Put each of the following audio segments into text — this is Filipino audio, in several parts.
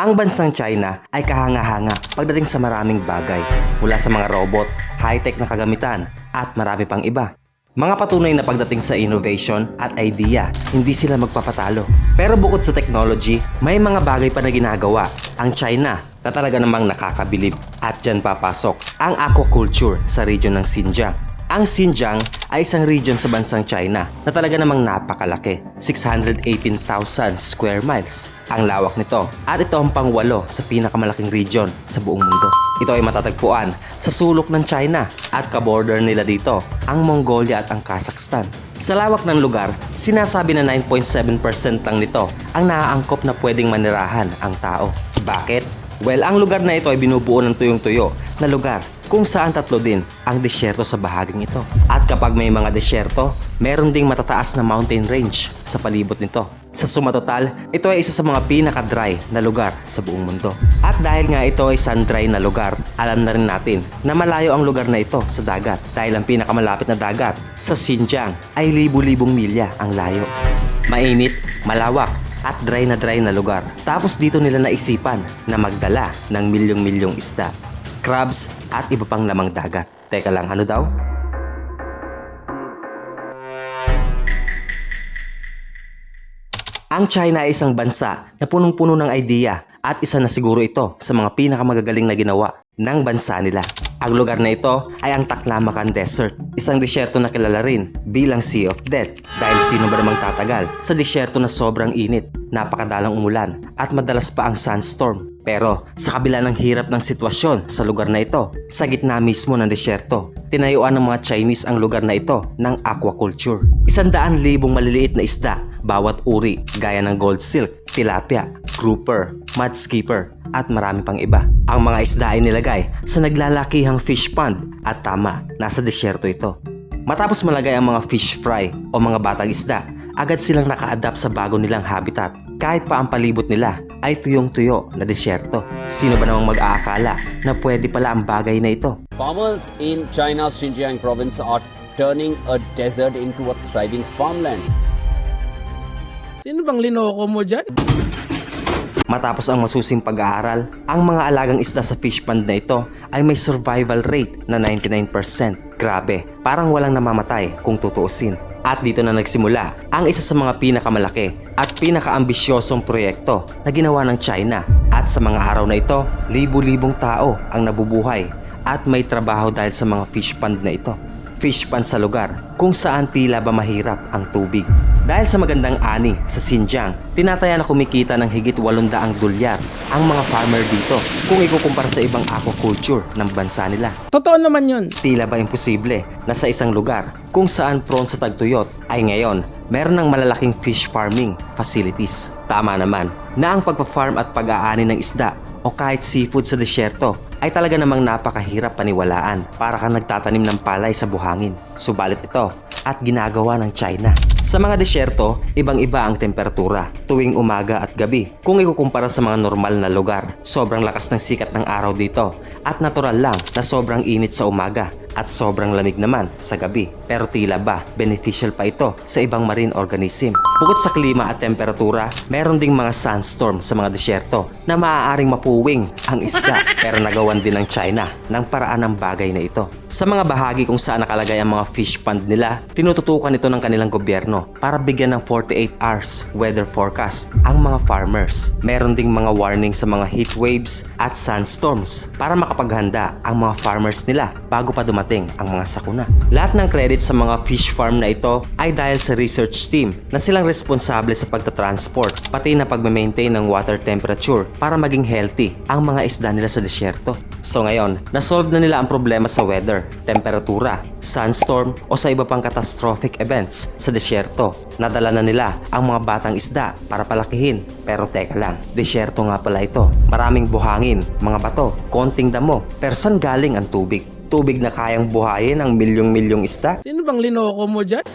Ang bansang China ay kahanga-hanga pagdating sa maraming bagay, mula sa mga robot, high-tech na kagamitan, at marami pang iba. Mga patunay na pagdating sa innovation at idea, hindi sila magpapatalo. Pero bukod sa technology, may mga bagay pa na ginagawa ang China na talaga namang nakakabilib. At dyan papasok ang aquaculture sa region ng Xinjiang. Ang Xinjiang ay isang region sa bansang China na talaga namang napakalaki, 618,000 square miles ang lawak nito at ito ang pangwalo sa pinakamalaking region sa buong mundo. Ito ay matatagpuan sa sulok ng China at kaborder nila dito ang Mongolia at ang Kazakhstan. Sa lawak ng lugar, sinasabi na 9.7% lang nito ang naaangkop na pwedeng manirahan ang tao. Bakit? Well, ang lugar na ito ay binubuo ng tuyong-tuyo na lugar kung saan tatlo din ang disyerto sa bahaging ito. At kapag may mga disyerto, meron ding matataas na mountain range sa palibot nito. Sa suma total, ito ay isa sa mga pinaka-dry na lugar sa buong mundo. At dahil nga ito ay sun-dry na lugar, alam na rin natin na malayo ang lugar na ito sa dagat dahil ang pinakamalapit na dagat sa Xinjiang ay libu-libong milya ang layo. Mainit, malawak, at dry na dry na lugar. Tapos dito nila naisipan na magdala ng milyong-milyong isda, crabs at iba pang lamang dagat. Teka lang, ano daw? Ang China ay isang bansa na punong-puno ng idea at isa na siguro ito sa mga pinakamagagaling na ginawa ng bansa nila. Ang lugar na ito ay ang Taklamakan Desert, isang disyerto na kilala rin bilang Sea of Death dahil sino ba namang tatagal sa disyerto na sobrang init, napakadalang umulan at madalas pa ang sandstorm. Pero sa kabila ng hirap ng sitwasyon sa lugar na ito, sa gitna mismo ng disyerto, tinayuan ng mga Chinese ang lugar na ito ng aquaculture. Isandaan libong maliliit na isda bawat uri gaya ng gold silk, tilapia, grouper, mud skipper at marami pang iba. Ang mga isda ay nilagay sa naglalakihang fish pond at tama, nasa disyerto ito. Matapos malagay ang mga fish fry o mga batang isda, agad silang naka-adapt sa bago nilang habitat. Kahit pa ang palibot nila ay tuyong-tuyo na disyerto. Sino ba namang mag-aakala na pwede pala ang bagay na ito? Farmers in China's Xinjiang province are turning a desert into a thriving farmland. Sino bang linoko mo dyan? Matapos ang masusing pag-aaral, ang mga alagang isda sa fish pond na ito ay may survival rate na 99%. Grabe, parang walang namamatay kung tutuusin. At dito na nagsimula ang isa sa mga pinakamalaki at pinakaambisyosong proyekto na ginawa ng China. At sa mga araw na ito, libu-libong tao ang nabubuhay at may trabaho dahil sa mga fish pond na ito fish pond sa lugar kung saan tila ba mahirap ang tubig. Dahil sa magandang ani sa Xinjiang, tinataya na kumikita ng higit 800 dolyar ang mga farmer dito kung ikukumpara sa ibang aquaculture ng bansa nila. Totoo naman yun. Tila ba imposible na sa isang lugar kung saan prone sa tagtuyot ay ngayon meron ng malalaking fish farming facilities. Tama naman na ang pagpa-farm at pag-aani ng isda o kahit seafood sa disyerto ay talaga namang napakahirap paniwalaan para kang nagtatanim ng palay sa buhangin. Subalit ito at ginagawa ng China. Sa mga disyerto, ibang-iba ang temperatura tuwing umaga at gabi. Kung ikukumpara sa mga normal na lugar, sobrang lakas ng sikat ng araw dito at natural lang na sobrang init sa umaga at sobrang lamig naman sa gabi. Pero tila ba, beneficial pa ito sa ibang marine organism. Bukod sa klima at temperatura, meron ding mga sandstorm sa mga disyerto na maaaring mapuwing ang isda pero nagawan din ng China ng paraan ng bagay na ito. Sa mga bahagi kung saan nakalagay ang mga fish pond nila, tinututukan ito ng kanilang gobyerno para bigyan ng 48 hours weather forecast ang mga farmers. Meron ding mga warning sa mga heat waves at sandstorms para makapaghanda ang mga farmers nila bago pa dumating ang mga sakuna. Lahat ng credit sa mga fish farm na ito ay dahil sa research team na silang responsable sa pagta-transport pati na pagme-maintain ng water temperature para maging healthy ang mga isda nila sa disyerto. So ngayon, nasolve na nila ang problema sa weather, temperatura, sandstorm o sa iba pang catastrophic events sa disyerto. Nadala na nila ang mga batang isda para palakihin. Pero teka lang, disyerto nga pala ito. Maraming buhangin, mga bato, konting damo. Pero saan galing ang tubig? Tubig na kayang buhayin ang milyong-milyong isda? Sino bang linoko mo dyan?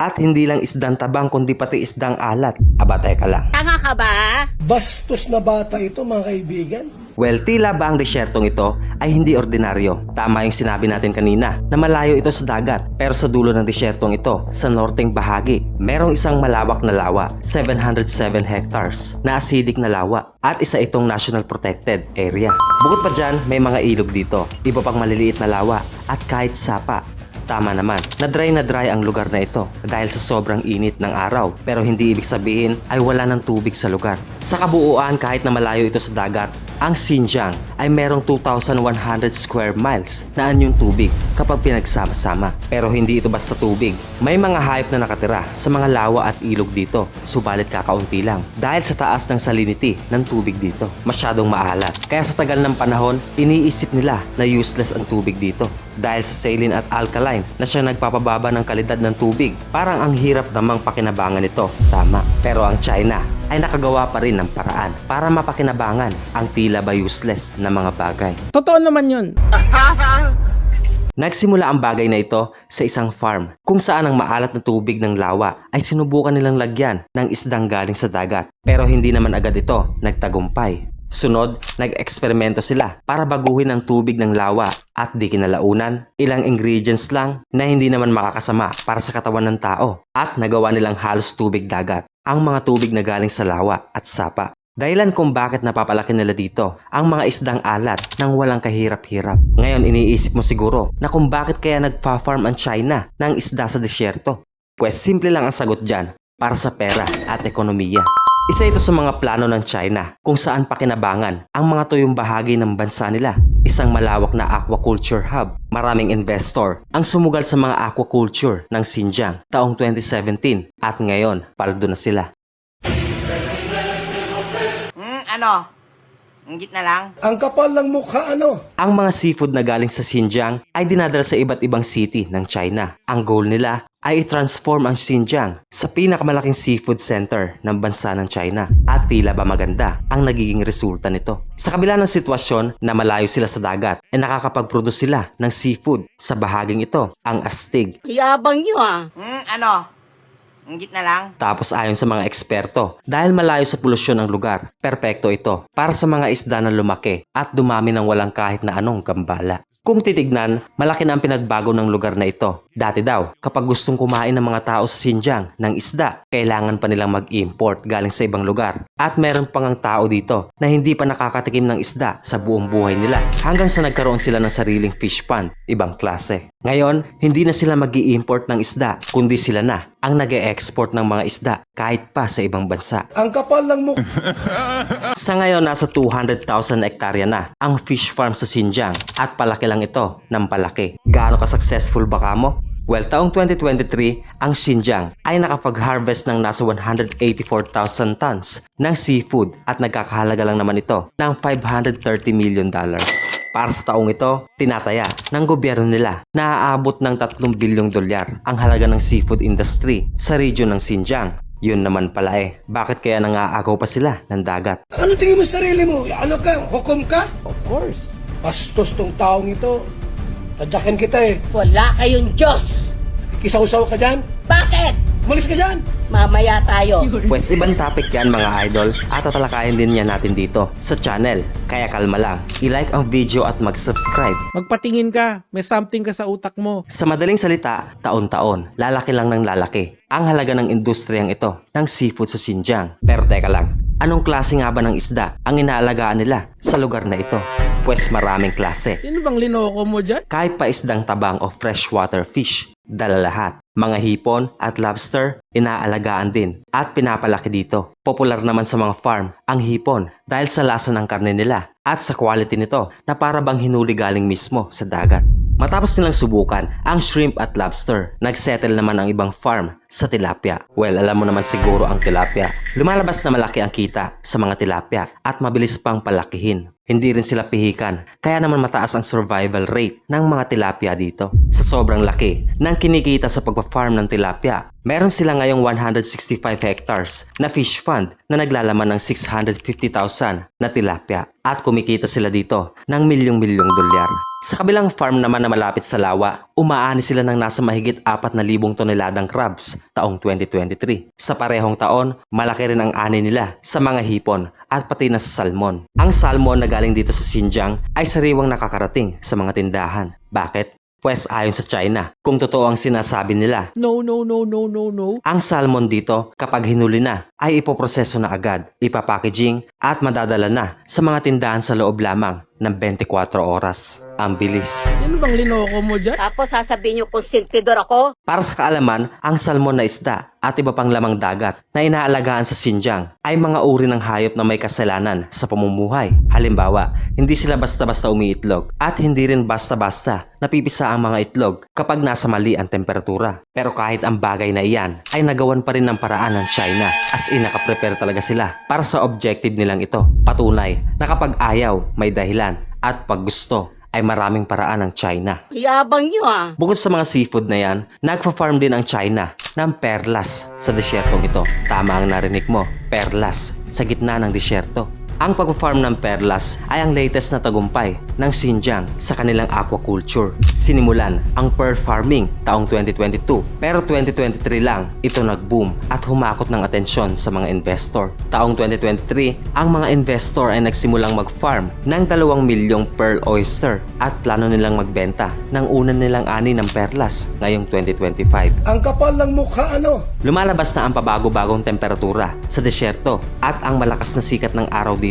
At hindi lang isdang tabang kundi pati isdang alat. Aba teka lang. Tanga ka ba? Bastos na bata ito mga kaibigan. Well, tila ba ang desyertong ito ay hindi ordinaryo? Tama yung sinabi natin kanina na malayo ito sa dagat pero sa dulo ng desyertong ito, sa norteng bahagi, merong isang malawak na lawa, 707 hectares, na acidic na lawa at isa itong national protected area. Bukod pa dyan, may mga ilog dito, iba pang maliliit na lawa at kahit sapa Tama naman, na dry na dry ang lugar na ito dahil sa sobrang init ng araw pero hindi ibig sabihin ay wala ng tubig sa lugar. Sa kabuuan kahit na malayo ito sa dagat, ang Xinjiang ay merong 2,100 square miles na anyong tubig kapag pinagsama-sama. Pero hindi ito basta tubig. May mga hayop na nakatira sa mga lawa at ilog dito, subalit kakaunti lang dahil sa taas ng salinity ng tubig dito. Masyadong maalat. Kaya sa tagal ng panahon, iniisip nila na useless ang tubig dito dahil sa saline at alkaline na siya nagpapababa ng kalidad ng tubig. Parang ang hirap namang pakinabangan ito. Tama. Pero ang China ay nakagawa pa rin ng paraan para mapakinabangan ang tila ba useless na mga bagay. Totoo naman yun. Nagsimula ang bagay na ito sa isang farm kung saan ang maalat na tubig ng lawa ay sinubukan nilang lagyan ng isdang galing sa dagat pero hindi naman agad ito nagtagumpay. Sunod, nag-eksperimento sila para baguhin ang tubig ng lawa at di kinalaunan ilang ingredients lang na hindi naman makakasama para sa katawan ng tao at nagawa nilang halos tubig dagat ang mga tubig na galing sa lawa at sapa. Dahilan kung bakit napapalaki nila dito ang mga isdang alat nang walang kahirap-hirap. Ngayon iniisip mo siguro na kung bakit kaya nagpa-farm ang China ng isda sa disyerto. Pues simple lang ang sagot dyan para sa pera at ekonomiya. Isa ito sa mga plano ng China kung saan pakinabangan ang mga tuyong bahagi ng bansa nila. Isang malawak na aquaculture hub. Maraming investor ang sumugal sa mga aquaculture ng Xinjiang taong 2017 at ngayon paldo na sila. Hmm, ano? Ingit na lang? Ang kapal ng mukha ano? Ang mga seafood na galing sa Xinjiang ay dinadala sa iba't ibang city ng China. Ang goal nila ay i-transform ang Xinjiang sa pinakamalaking seafood center ng bansa ng China. At tila ba maganda ang nagiging resulta nito. Sa kabila ng sitwasyon na malayo sila sa dagat, ay nakakapag-produce sila ng seafood sa bahaging ito, ang astig. Yabang nyo ah. Hmm, ano? Ingit na lang? Tapos ayon sa mga eksperto, dahil malayo sa polusyon ng lugar, perpekto ito para sa mga isda na lumaki at dumami ng walang kahit na anong gambala. Kung titignan, malaki na ang pinagbago ng lugar na ito. Dati daw, kapag gustong kumain ng mga tao sa Xinjiang ng isda, kailangan pa nilang mag-import galing sa ibang lugar. At meron pang ang tao dito na hindi pa nakakatikim ng isda sa buong buhay nila hanggang sa nagkaroon sila ng sariling fish pond, ibang klase. Ngayon, hindi na sila mag import ng isda, kundi sila na ang nag export ng mga isda kahit pa sa ibang bansa. Ang kapal ng mukha. Sa ngayon, nasa 200,000 hektarya na ang fish farm sa Xinjiang at palaki lang ito ng palaki. Gaano ka-successful ba ka mo? Well, taong 2023, ang Xinjiang ay nakapag-harvest ng nasa 184,000 tons ng seafood at nagkakahalaga lang naman ito ng 530 million dollars. Para sa taong ito, tinataya ng gobyerno nila na aabot ng 3 bilyong dolyar ang halaga ng seafood industry sa region ng Xinjiang. Yun naman pala eh, bakit kaya nangaagaw pa sila ng dagat? Ano tingin mo sa sarili mo? Ano ka? Hukom ka? Of course. Bastos tong taong ito. Tadyakin kita eh. Wala kayong Diyos. Kisaw-saw ka dyan. Bakit? Umalis ka dyan. Mamaya tayo. Pwes ibang topic yan mga idol at tatalakayin din yan natin dito sa channel. Kaya kalma lang, i-like ang video at mag-subscribe. Magpatingin ka. May something ka sa utak mo. Sa madaling salita, taon-taon, lalaki lang ng lalaki ang halaga ng industriyang ito ng seafood sa Xinjiang. Pero teka lang, anong klase nga ba ng isda ang inaalagaan nila sa lugar na ito? Pwes maraming klase. Sino bang linoko mo dyan? Kahit pa isdang tabang o freshwater fish, dala lahat. Mga hipon at lobster, inaalagaan din at pinapalaki dito. Popular naman sa mga farm ang hipon dahil sa lasa ng karne nila at sa quality nito na para bang hinuli galing mismo sa dagat. Matapos nilang subukan ang shrimp at lobster, nagsettle naman ang ibang farm sa tilapia. Well, alam mo naman siguro ang tilapia. Lumalabas na malaki ang kita sa mga tilapia at mabilis pang palakihin. Hindi rin sila pihikan, kaya naman mataas ang survival rate ng mga tilapia dito. Sa sobrang laki ng kinikita sa pagpa-farm ng tilapia, meron sila ngayong 165 hectares na fish fund na naglalaman ng 650,000 na tilapia at kumikita sila dito ng milyong-milyong dolyar. Sa kabilang farm naman na malapit sa lawa, umaani sila ng nasa mahigit 4,000 toneladang crabs taong 2023. Sa parehong taon, malaki rin ang ani nila sa mga hipon at pati na sa salmon. Ang salmon na galing dito sa Xinjiang ay sariwang nakakarating sa mga tindahan. Bakit? Pwes ayon sa China, kung totoo ang sinasabi nila, No, no, no, no, no, no. ang salmon dito kapag hinuli na ay ipoproseso na agad, ipapackaging at madadala na sa mga tindahan sa loob lamang ng 24 oras. Ang bilis. Sino bang linoko mo dyan? Tapos sasabihin niyo kung sintidor ako? Para sa kaalaman, ang salmon na isda at iba pang lamang dagat na inaalagaan sa Xinjiang ay mga uri ng hayop na may kasalanan sa pamumuhay. Halimbawa, hindi sila basta-basta umiitlog at hindi rin basta-basta napipisa ang mga itlog kapag nasa mali ang temperatura. Pero kahit ang bagay na iyan ay nagawan pa rin ng paraan ng China as in nakaprepare talaga sila para sa objective nilang ito. Patunay na kapag ayaw, may dahilan at pag gusto ay maraming paraan ng China. Yabang niyo ah. Bukod sa mga seafood na yan, nagfa-farm din ang China ng perlas sa desyertong ito. Tama ang narinig mo, perlas sa gitna ng desyerto. Ang pag-farm ng perlas ay ang latest na tagumpay ng Xinjiang sa kanilang aquaculture. Sinimulan ang pearl farming taong 2022 pero 2023 lang ito nag-boom at humakot ng atensyon sa mga investor. Taong 2023, ang mga investor ay nagsimulang mag-farm ng 2 milyong pearl oyster at plano nilang magbenta ng una nilang ani ng perlas ngayong 2025. Ang kapal ng mukha ano? Lumalabas na ang pabago-bagong temperatura sa desyerto at ang malakas na sikat ng araw dito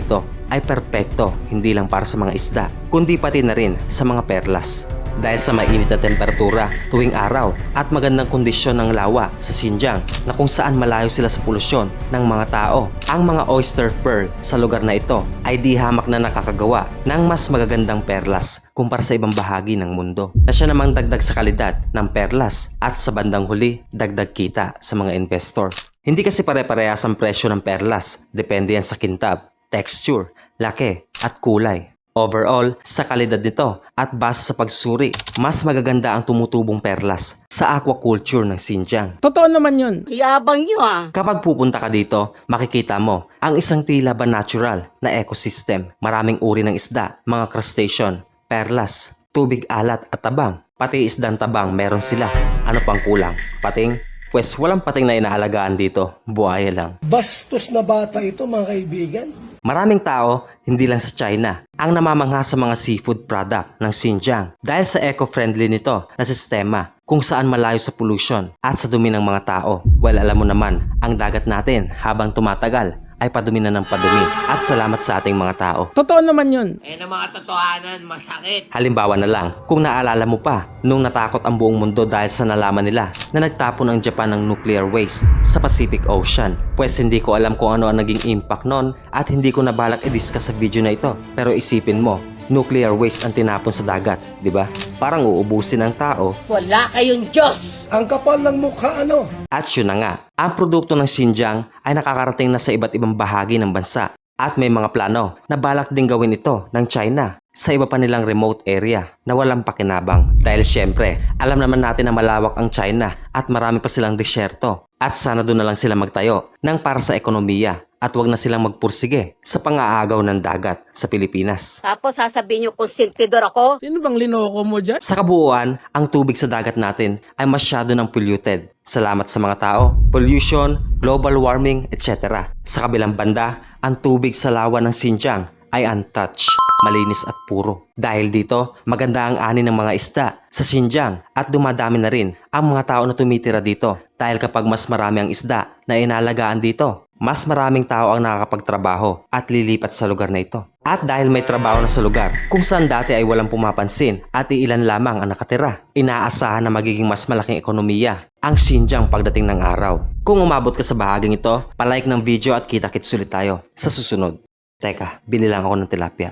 ay perpekto hindi lang para sa mga isda kundi pati na rin sa mga perlas. Dahil sa mainit na temperatura tuwing araw at magandang kondisyon ng lawa sa Xinjiang na kung saan malayo sila sa polusyon ng mga tao, ang mga oyster pearl sa lugar na ito ay di hamak na nakakagawa ng mas magagandang perlas kumpara sa ibang bahagi ng mundo na siya namang dagdag sa kalidad ng perlas at sa bandang huli dagdag kita sa mga investor. Hindi kasi pare-parehas ang presyo ng perlas, depende yan sa kintab, texture, laki at kulay. Overall, sa kalidad nito at base sa pagsuri, mas magaganda ang tumutubong perlas sa aquaculture ng Xinjiang. Totoo naman yun. Yabang niyo ah. Kapag pupunta ka dito, makikita mo ang isang tila ba natural na ecosystem. Maraming uri ng isda, mga crustacean, perlas, tubig alat at tabang. Pati isdang tabang meron sila. Ano pang kulang? Pating? Pwes walang pating na inaalagaan dito. Buhaya lang. Bastos na bata ito mga kaibigan. Maraming tao, hindi lang sa China, ang namamangha sa mga seafood product ng Xinjiang dahil sa eco-friendly nito na sistema kung saan malayo sa pollution at sa dumi ng mga tao. Well, alam mo naman, ang dagat natin habang tumatagal ay padumi na ng padumi at salamat sa ating mga tao. Totoo naman yun. Eh, ng mga totohanan, masakit. Halimbawa na lang, kung naalala mo pa, nung natakot ang buong mundo dahil sa nalaman nila na nagtapon ang Japan ng nuclear waste sa Pacific Ocean. Pwes hindi ko alam kung ano ang naging impact nun at hindi ko nabalak i-discuss sa video na ito. Pero isipin mo, nuclear waste ang tinapon sa dagat, di ba? Parang uubusin ng tao Wala kayong Diyos. Ang kapal ng mukha ano? At yun na nga, ang produkto ng Xinjiang ay nakakarating na sa iba't ibang bahagi ng bansa at may mga plano na balak din gawin ito ng China sa iba pa nilang remote area na walang pakinabang. Dahil syempre, alam naman natin na malawak ang China at marami pa silang disyerto at sana doon na lang sila magtayo ng para sa ekonomiya at wag na silang magpursige sa pang-aagaw ng dagat sa Pilipinas. Tapos sasabihin niyo kung sintidor ako? Sino bang linoko mo dyan? Sa kabuuan, ang tubig sa dagat natin ay masyado ng polluted. Salamat sa mga tao, pollution, global warming, etc. Sa kabilang banda, ang tubig sa lawa ng Xinjiang ay untouched, malinis at puro. Dahil dito, maganda ang ani ng mga isda sa Xinjiang at dumadami na rin ang mga tao na tumitira dito. Dahil kapag mas marami ang isda na inalagaan dito, mas maraming tao ang nakakapagtrabaho at lilipat sa lugar na ito. At dahil may trabaho na sa lugar kung saan dati ay walang pumapansin at iilan lamang ang nakatira, inaasahan na magiging mas malaking ekonomiya ang Xinjiang pagdating ng araw. Kung umabot ka sa bahaging ito, palike ng video at kita-kits ulit tayo sa susunod. Teka, bili lang ako ng tilapia.